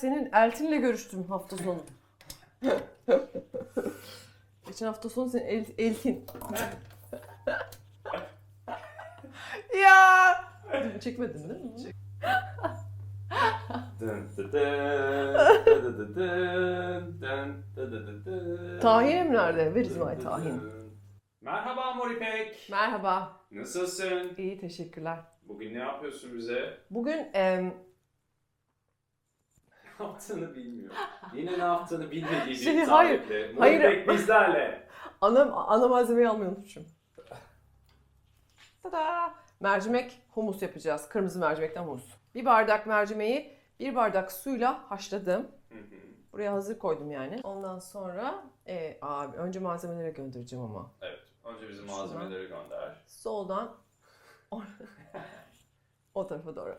Senin Eltin'le görüştüm hafta sonu. Geçen hafta sonu senin El- Eltin. ya! Çekmedin değil mi? Dın. Tahinim nerede? Where is Dın my dı tahin? Merhaba Moripek. Merhaba. Nasılsın? İyi teşekkürler. Bugün ne yapıyorsun bize? Bugün em, yaptığını bilmiyor. Yine ne yaptığını bilmediği bir Şey, hayır, tarihle. hayır. Moripek bizlerle. ana, ana malzemeyi almayı unutmuşum. Tada! Mercimek humus yapacağız. Kırmızı mercimekten humus. Bir bardak mercimeği bir bardak suyla haşladım. Hı hı. Buraya hazır koydum yani. Ondan sonra e, abi önce malzemelere göndereceğim ama. evet. Önce Şuradan. malzemeleri gönder. Soldan o tarafa doğru.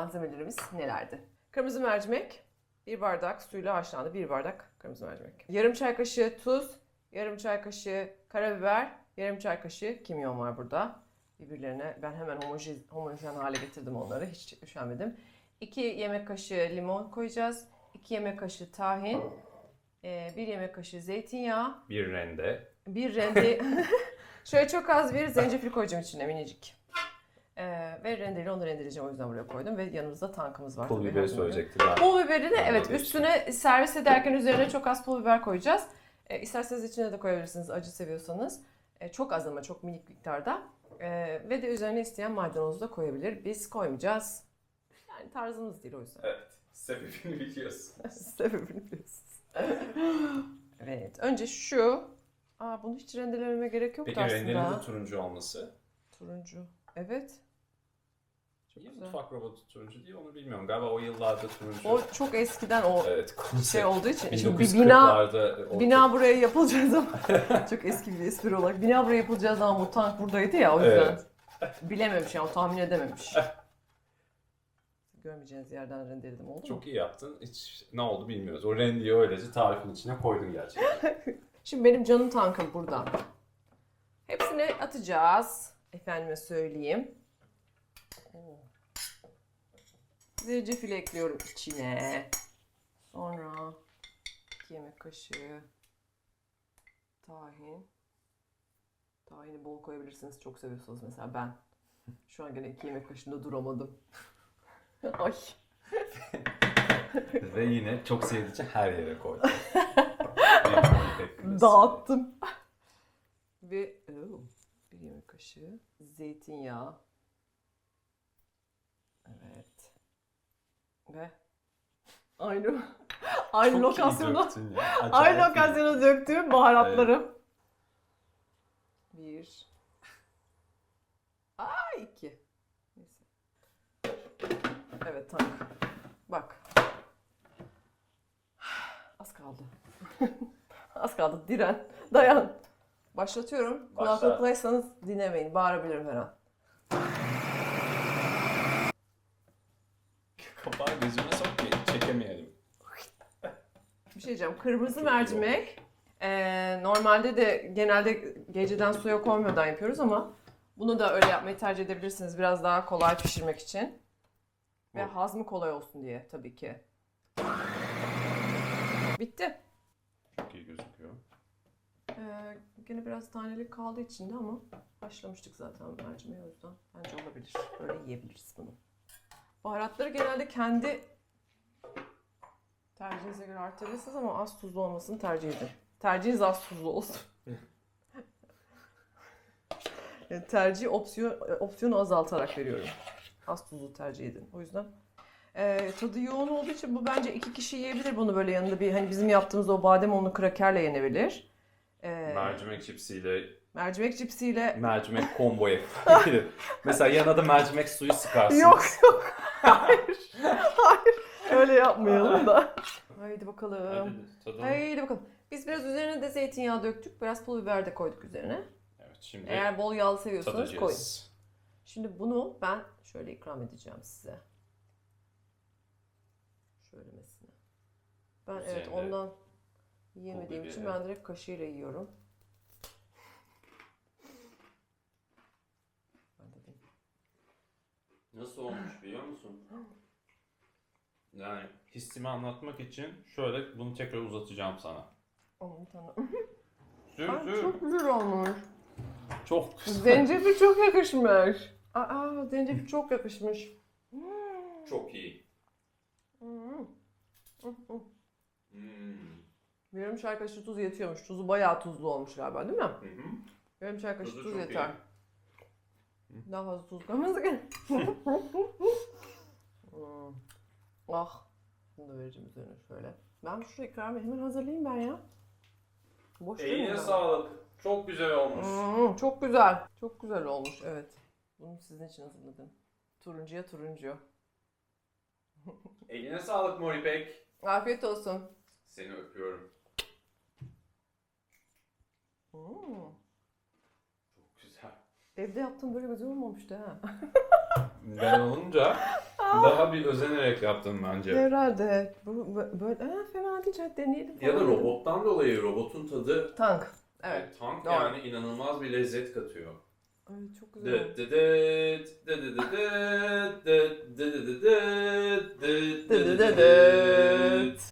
Malzemelerimiz nelerdi? Kırmızı mercimek, bir bardak suyla haşlandı. Bir bardak kırmızı mercimek. Yarım çay kaşığı tuz, yarım çay kaşığı karabiber, yarım çay kaşığı kimyon var burada. Birbirlerine ben hemen homojen, homojen hale getirdim onları. Hiç üşenmedim. 2 yemek kaşığı limon koyacağız. 2 yemek kaşığı tahin. 1 yemek kaşığı zeytinyağı. Bir rende. Bir rende... Şöyle çok az bir zencefil koyacağım içine minicik. Ee, ve rendeli onu rendeleyeceğim o yüzden buraya koydum. Ve yanımızda tankımız var. Pul tabii, biberi söyleyecektim ben. Pul biberi de Onu evet üstüne servis ederken üzerine çok az pul biber koyacağız. E, isterseniz içine de koyabilirsiniz acı seviyorsanız. E, çok az ama çok minik miktarda. E, ve de üzerine isteyen maydanozu da koyabilir. Biz koymayacağız. Yani tarzımız değil o yüzden. Evet. Sebebini biliyorsun. Sebebini biliyorsunuz. evet. Önce şu. Aa bunu hiç rendelememe gerek yoktu Peki aslında. rendenin de turuncu olması. Turuncu. Evet. Çok Niye güzel. mutfak robotu turuncu değil onu bilmiyorum. Galiba o yıllarda turuncu. O çok eskiden o evet, şey olduğu için. Şimdi bir bina 1940'larda orta- Bina buraya yapılacağı zaman çok eski bir espri olarak bina buraya yapılacağı zaman bu tank buradaydı ya o yüzden bilememiş yani o tahmin edememiş. Görmeyeceğiniz yerden rendeledim oldu mu? Çok iyi yaptın. Hiç ne oldu bilmiyoruz. O rendiyi öylece tarifin içine koydun gerçekten. Şimdi benim canım tankım burada. Hepsini atacağız. Efendime söyleyeyim. Zencefil ekliyorum içine. Sonra 2 yemek kaşığı tahin. Tahini bol koyabilirsiniz. Çok seviyorsanız mesela ben. Şu an gene 2 yemek kaşığında duramadım. Ay. Ve yine çok sevdiği için her yere koy. Dağıttım. Ve oo, bir yemek kaşığı zeytinyağı. Evet. Ve aynı aynı lokasyona aynı lokasyona döktüğüm baharatlarım. Bir. Aa iki. Neyse. Evet tamam. Bak. Az kaldı. Az kaldı. Diren. Dayan. Başlatıyorum. Başla. Kulaklıklaysanız dinlemeyin. Bağırabilirim her an. Gözüme sok ki çekemeyelim. Bir şey diyeceğim. Kırmızı mercimek. eee, normalde de genelde geceden suya koymadan yapıyoruz ama bunu da öyle yapmayı tercih edebilirsiniz. Biraz daha kolay pişirmek için. Ve hazmı kolay olsun diye tabii ki. Bitti. Çok iyi gözüküyor. Ee, gene biraz tanelik kaldı içinde ama başlamıştık zaten mercimeği o yüzden. Bence olabilir. Böyle yiyebiliriz bunu. Baharatları genelde kendi tercihinize göre arttırırsınız ama az tuzlu olmasını tercih edin. Tercihiniz az tuzlu olsun. Yani tercih opsiyon, opsiyonu azaltarak veriyorum. Az tuzlu tercih edin. O yüzden ee, tadı yoğun olduğu için bu bence iki kişi yiyebilir bunu böyle yanında bir hani bizim yaptığımız o badem unlu krakerle yenebilir. Ee, Mercimek çipsiyle mercimek cipsiyle mercimek combo yapabilir. Mesela yanına da mercimek suyu sıkarsınız. yok yok hayır hayır öyle yapmayalım da. Haydi bakalım. Hadi tadalım. Haydi bakalım. Biz biraz üzerine de zeytinyağı döktük. Biraz pul biber de koyduk üzerine. Evet şimdi Eğer bol yağlı seviyorsanız koyun. tadacağız. Şimdi bunu ben şöyle ikram edeceğim size. Şöylemesine. Ben evet ondan Yiyemediğim için biberi. ben direkt kaşığıyla yiyorum. Ben de diyeyim. Nasıl olmuş biliyor musun? Yani hissimi anlatmak için şöyle bunu tekrar uzatacağım sana. Aman tanrım. Sür Ay, sür. çok güzel olmuş. Çok Zencefil çok yakışmış. Aa, zencefil çok yakışmış. Çok iyi. Hmm. Hmm. Yarım çay kaşığı tuz yetiyormuş. Tuzu bayağı tuzlu olmuş galiba değil mi? Hı hı. Yarım çay kaşığı Tuzu tuz çok yeter. Daha fazla tuz. Hmm. Ah. Bunu da vereceğim üzerine şöyle. Ben şu ikramı hemen hazırlayayım ben ya. Boş Eline sağlık. Çok güzel olmuş. Hmm, çok güzel. Çok güzel olmuş evet. Bunu sizin için hazırladım. Turuncuya turuncu. Eline sağlık Moripek. Afiyet olsun. Seni öpüyorum. Hmm. Evde yaptığım böyle güzel olmamıştı ha. ben olunca daha bir özenerek yaptın bence. Herhalde. Bu bu- böyle ha, fena değil. Hadi deneyelim Ya da falan. robottan dolayı robotun tadı Tank. Evet. tank doğru. yani inanılmaz bir lezzet katıyor. Evet çok güzel. Dıt dıt dıt, dıt dıt dıt, dıt dıt dıt dıt, dıt dıt dıt dıt.